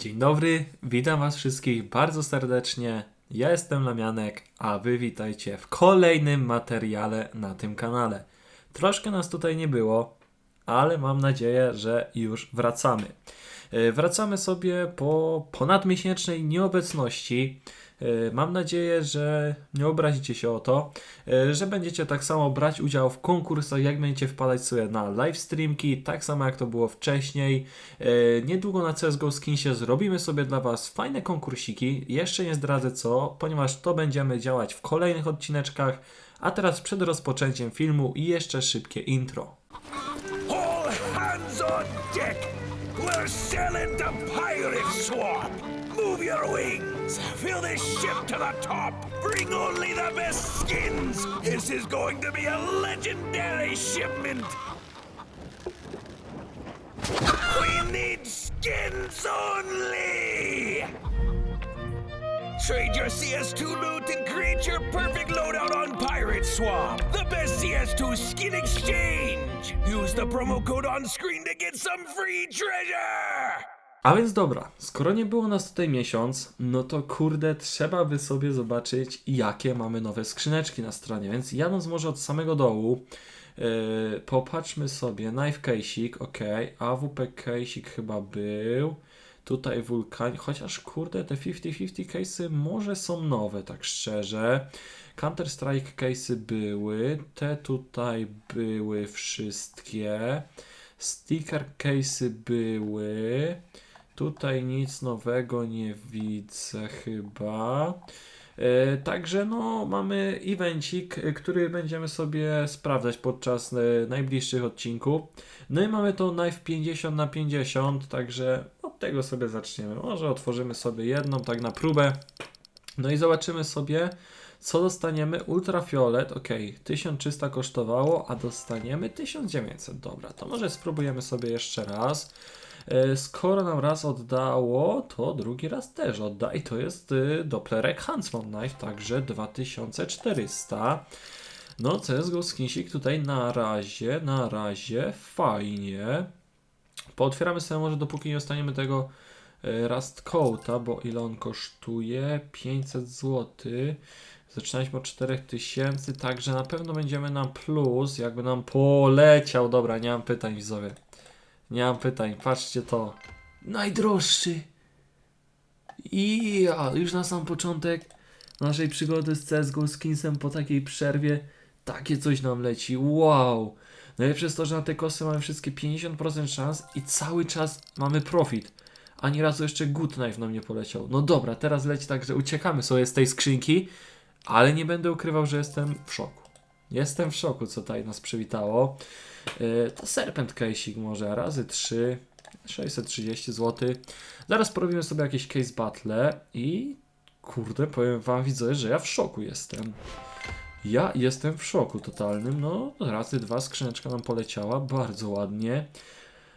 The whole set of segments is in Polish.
Dzień dobry, witam Was wszystkich bardzo serdecznie. Ja jestem Lamianek, a Wy witajcie w kolejnym materiale na tym kanale. Troszkę nas tutaj nie było, ale mam nadzieję, że już wracamy. E, Wracamy sobie po ponadmiesięcznej nieobecności. E, Mam nadzieję, że nie obrazicie się o to, e, że będziecie tak samo brać udział w konkursach, jak będziecie wpadać sobie na live streamki, tak samo jak to było wcześniej. Niedługo na CSGO Skinsie zrobimy sobie dla Was fajne konkursiki. Jeszcze nie zdradzę co, ponieważ to będziemy działać w kolejnych odcineczkach. A teraz przed rozpoczęciem filmu i jeszcze szybkie intro. All hands on deck! We're sailing to Pirate Swamp! Move your wings! Fill this ship to the top! Bring only the best skins! This is going to be a legendary shipment! We need skins only! Trade your CS2 loot your perfect loadout on Pirate Swamp. The best CS2 skin exchange. Use the promo code on screen to get some free treasure. A więc dobra, skoro nie było nas tutaj miesiąc, no to kurde, trzeba by sobie zobaczyć, jakie mamy nowe skrzyneczki na stronie. Więc jadąc może od samego dołu, yy, popatrzmy sobie, knife case'ik, ok, AWP case'ik chyba był. Tutaj wulkan, chociaż kurde, te 50-50 case'y może są nowe, tak szczerze. Counter Strike case'y były, te tutaj były wszystkie. Sticker case'y były. Tutaj nic nowego nie widzę chyba. E, Także no, mamy evencik, e, który będziemy sobie sprawdzać podczas e, najbliższych odcinków. No i mamy to knife 50 na 50, także tego sobie zaczniemy. Może otworzymy sobie jedną tak na próbę. No i zobaczymy sobie, co dostaniemy. Ultrafiolet, ok, 1300 kosztowało, a dostaniemy 1900. Dobra, to może spróbujemy sobie jeszcze raz. E, Skoro nam raz oddało, to drugi raz też odda. I to jest y, Dopplerek Huntsman Knife, także 2400. No, CSGO Skinsik tutaj na razie, na razie fajnie. Pootwieramy sobie może dopóki nie dostaniemy tego e, Rust Coata, bo ile on kosztuje? 500 zł. Zaczynaliśmy od 4000, także na pewno będziemy na plus, jakby nam poleciał. Dobra, nie mam pytań widzowie. Nie mam pytań, patrzcie to. Najdroższy. I już na sam początek naszej przygody z CSGO Skinsem po takiej przerwie takie coś nam leci. Wow. Najlepsze jest to, że na te kosy mamy wszystkie 50% szans i cały czas mamy profit. Ani razu jeszcze good knife nam nie poleciał. No dobra, teraz leci tak, że uciekamy sobie z tej skrzynki, ale nie będę ukrywał, że jestem w szoku. Jestem w szoku, co tutaj nas przywitało. Yy, to Serpent Case'ik może razy 3, 630 zł. Zaraz porobimy sobie jakieś case battle i kurde, powiem wam widzę, że ja w szoku jestem. Ja jestem w szoku totalnym. No, razy dwa skrzyneczka nam poleciała, bardzo ładnie.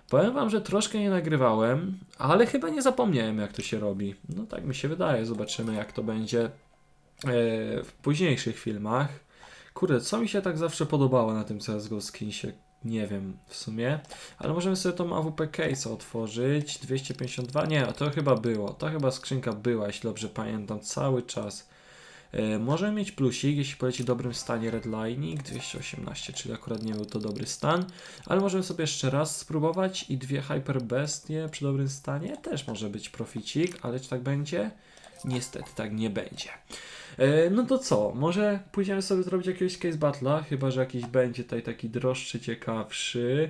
Powiem wam, że troszkę nie nagrywałem, ale chyba nie zapomniałem jak to się robi. No tak mi się wydaje, zobaczymy jak to będzie e, w późniejszych filmach. Kurde, co mi się tak zawsze podobało na tym CSGO skinsie? Nie wiem w sumie, ale możemy sobie tą AWP case otworzyć. 252, nie, to chyba było. To chyba skrzynka była, jeśli dobrze pamiętam, cały czas. E, możemy mieć plusik, jeśli poleci w dobrym stanie redlining 218, czyli akurat nie był to dobry stan, ale możemy sobie jeszcze raz spróbować i dwie hyper bestie przy dobrym stanie też może być proficik, ale czy tak będzie? Niestety tak nie będzie. E, No to co? Może pójdziemy sobie zrobić jakiegoś case battle'a, chyba że jakiś będzie tutaj taki droższy, ciekawszy.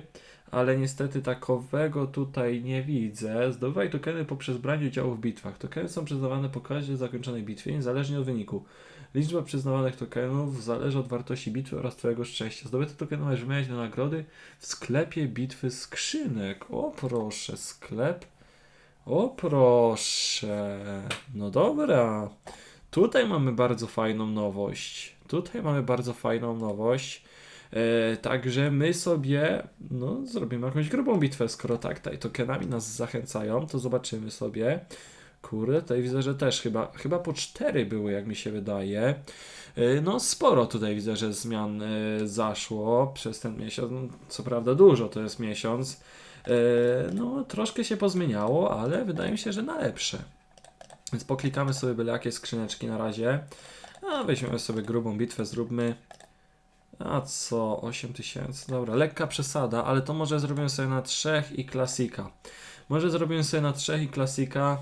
Ale niestety takowego tutaj nie widzę. Zdobywaj tokeny poprzez branie udziału w bitwach. Tokeny są przyznawane po każdej zakończonej bitwie, niezależnie od wyniku. Liczba przyznawanych tokenów zależy od wartości bitwy oraz Twojego szczęścia. Zdobyte tokeny możesz wymieniać na nagrody w sklepie bitwy skrzynek. O proszę, sklep. O proszę. No dobra. Tutaj mamy bardzo fajną nowość. Tutaj mamy bardzo fajną nowość. E, także my sobie no, zrobimy jakąś grubą bitwę, skoro tak tutaj tokenami nas zachęcają, to zobaczymy sobie. Kurde, tutaj widzę, że też chyba, chyba po cztery były, jak mi się wydaje. E, No sporo tutaj widzę, że zmian e, zaszło przez ten miesiąc. No, Co prawda dużo to jest miesiąc. No, troszkę się pozmieniało, ale wydaje mi się, że na lepsze. Więc poklikamy sobie byle jakie skrzyneczki na razie. A weźmiemy sobie grubą bitwę, zróbmy. A co? 8000. Dobra, lekka przesada, ale to może zrobimy sobie na trzech i klasika. Może zrobimy sobie na trzech i klasika.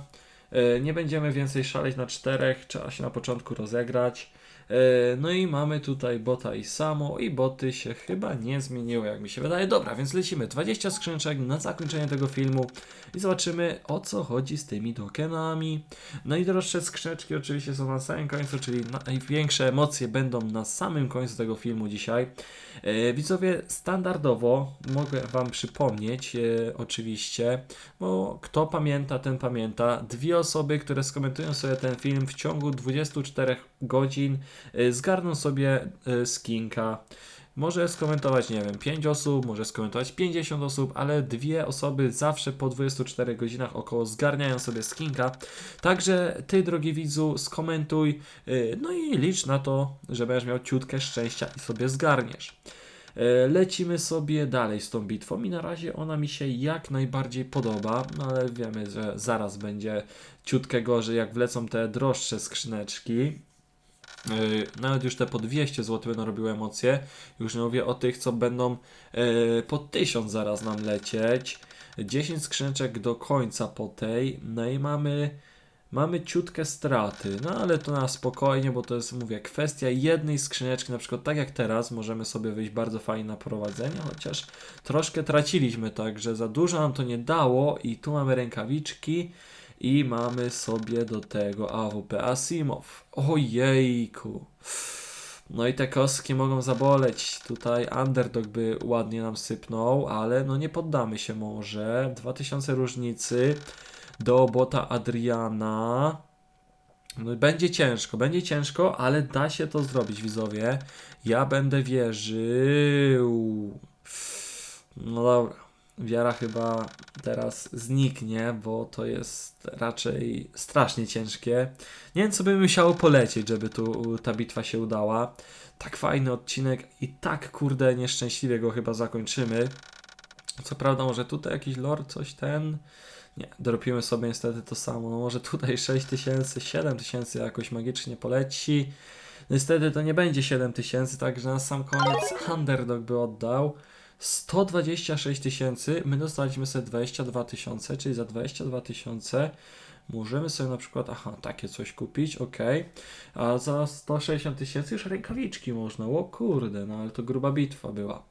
E, Nie będziemy więcej szaleć na czterech, trzeba się na początku rozegrać. E, No i mamy tutaj bota i samo, i boty się chyba nie zmieniły, jak mi się wydaje. Dobra, więc lecimy. 20 skrzyneczek na zakończenie tego filmu i zobaczymy o co chodzi z tymi tokenami. Najdroższe skrzyneczki oczywiście są na samym końcu, czyli największe emocje będą na samym końcu tego filmu dzisiaj. E, widzowie, standardowo mogę Wam przypomnieć, e, oczywiście, bo kto pamięta, ten pamięta. Dwie osoby, które skomentują sobie ten film w ciągu 24 godzin, zgarną sobie e, skinka. Może skomentować, nie wiem, 5 osób, może skomentować 50 osób, ale dwie osoby zawsze po 24 godzinach około zgarniają sobie skinka. Także ty, drogi widzu, skomentuj, yy, no i licz na to, że będziesz miał ciutkę szczęścia i sobie zgarniesz. Lecimy sobie dalej z tą bitwą i na razie ona mi się jak najbardziej podoba, no ale wiemy, że zaraz będzie ciutkę gorzej, jak wlecą te droższe skrzyneczki. Yy, nawet już te po 200 zł będą robiły emocje. Już nie mówię o tych, co będą yy, po 1000 zaraz nam lecieć. 10 skrzyneczek do końca po tej. No i mamy, mamy ciutkę straty. No ale to na spokojnie, bo to jest, mówię, kwestia jednej skrzyneczki. Na przykład tak jak teraz, możemy sobie wyjść bardzo fajnie na prowadzenie, chociaż troszkę traciliśmy, także za dużo nam to nie dało. I tu mamy rękawiczki. I mamy sobie do tego AWP Asimov. Ojejku. No i te kostki mogą zaboleć. Tutaj underdog by ładnie nam sypnął, ale no nie poddamy się może. 2000 różnicy do bota Adriana. No będzie ciężko, będzie ciężko, ale da się to zrobić, widzowie. Ja będę wierzył. No dobra. Wiara chyba teraz zniknie, bo to jest raczej strasznie ciężkie. Nie wiem, co by musiało polecieć, żeby tu ta bitwa się udała. Tak fajny odcinek i tak kurde nieszczęśliwie go chyba zakończymy. Co prawda, może tutaj jakiś lore, coś ten. Nie, dropimy sobie niestety to samo. No może tutaj 6000, 7000 jakoś magicznie poleci. Niestety to nie będzie 7000, także na sam koniec underdog by oddał. 126 tysięcy, my dostaliśmy sobie 22 tysiące, czyli za 22 tysiące możemy sobie na przykład, aha, takie coś kupić, ok, a za 160 tysięcy już rękawiczki można, o kurde, no ale to gruba bitwa była.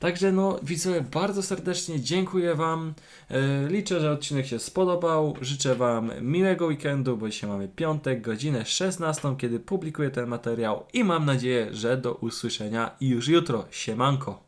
Także no, widzowie, bardzo serdecznie dziękuję Wam, e, liczę, że odcinek się spodobał, życzę Wam miłego weekendu, bo dzisiaj mamy piątek, godzinę 16, kiedy publikuję ten materiał i mam nadzieję, że do usłyszenia już jutro, siemanko.